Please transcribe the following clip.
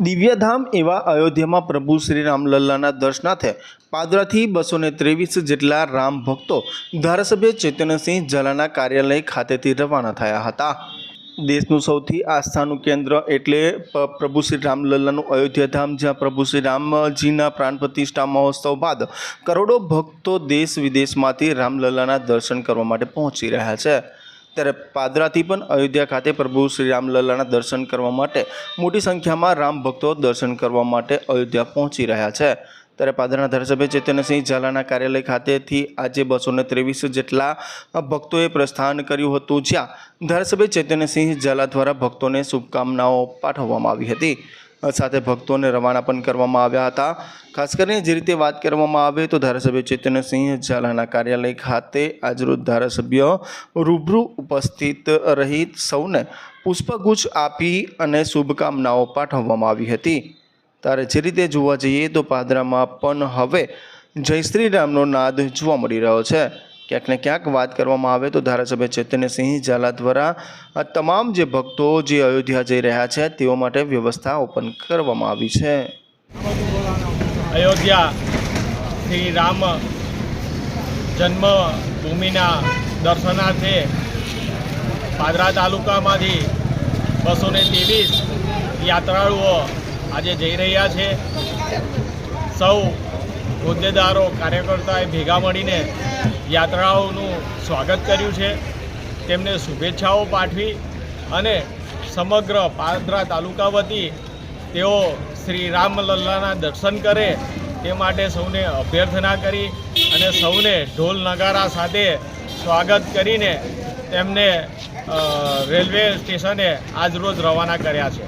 દિવ્યધામ એવા અયોધ્યામાં પ્રભુ શ્રી રામલલ્લાના દર્શનાર્થે પાદરાથી બસો ને ત્રેવીસ જેટલા રામ ભક્તો ધારાસભ્ય ચૈતન્યસિંહ ઝાલાના કાર્યાલય ખાતેથી રવાના થયા હતા. દેશનું સૌથી આસ્થાનું કેન્દ્ર એટલે પ્રભુ શ્રી રામલલ્લાનું અયોધ્યાધામ, જ્યાં પ્રભુ શ્રી રામજીના પ્રાણ પ્રતિષ્ઠા મહોત્સવ બાદ કરોડો ભક્તો દેશ વિદેશમાંથી રામલલ્લાના દર્શન કરવા માટે પહોંચી રહ્યા છે. ત્યારે પાદરાથી પણ અયોધ્યા ખાતે પ્રભુ શ્રી રામલલ્લાના દર્શન કરવા માટે મોટી સંખ્યામાં રામ ભક્તો દર્શન કરવા માટે અયોધ્યા પહોંચી રહ્યા છે. ત્યારે પાદરના ધારાસભ્ય ચેતનસિંહ ઝાલાના કાર્યાલય ખાતેથી આજે બસો ત્રેવીસ જેટલા ભક્તોએ પ્રસ્થાન કર્યું હતું, જ્યાં ધારાસભ્ય ચૈતન્યસિંહ ઝાલા દ્વારા ભક્તોને શુભકામનાઓ પાઠવવામાં આવી હતી. સાથે ભક્તોને રવાના પણ કરવામાં આવ્યા હતા. ખાસ કરીને જે રીતે વાત કરવામાં આવે તો ધારાસભ્ય ચૈતન્યસિંહ ઝાલાના કાર્યાલય ખાતે આજરોજ ધારાસભ્ય રૂબરૂ ઉપસ્થિત રહી સૌને પુષ્પગુચ્છ આપી અને શુભકામનાઓ પાઠવવામાં આવી હતી. ત્યારે જે રીતે જોવા જઈએ તો પાદરામાં પણ હવે જય શ્રી રામનો નાદ જોવા મળી રહ્યો છે. ક્યાંક ને ક્યાંક વાત કરવામાં આવે તો ધારાસભ્ય ચૈતન્યસિંહ ઝાલા દ્વારા આ તમામ જે ભક્તો જે અયોધ્યા જઈ રહ્યા છે તેઓ માટે વ્યવસ્થા ઓપન કરવામાં આવી છે. અયોધ્યા શ્રી રામ જન્મભૂમિના દર્શનાર્થે પાદરા તાલુકામાંથી બસો ને ત્રેવીસ યાત્રાળુઓ આજે જઈ રહ્યા છે. સૌ હોદ્દેદારો કાર્યકર્તાએ ભેગા મળીને યાત્રાઓનું સ્વાગત કર્યું છે. તેમને શુભેચ્છાઓ પાઠવી અને સમગ્ર પાદરા તાલુકા વતી તેઓ શ્રી રામલલ્લાના દર્શન કરે તે માટે સૌને અભ્યર્થના કરી અને સૌને ઢોલ નગારા સાથે સ્વાગત કરીને તેમને રેલવે સ્ટેશને આજરોજ રવાના કર્યા છે.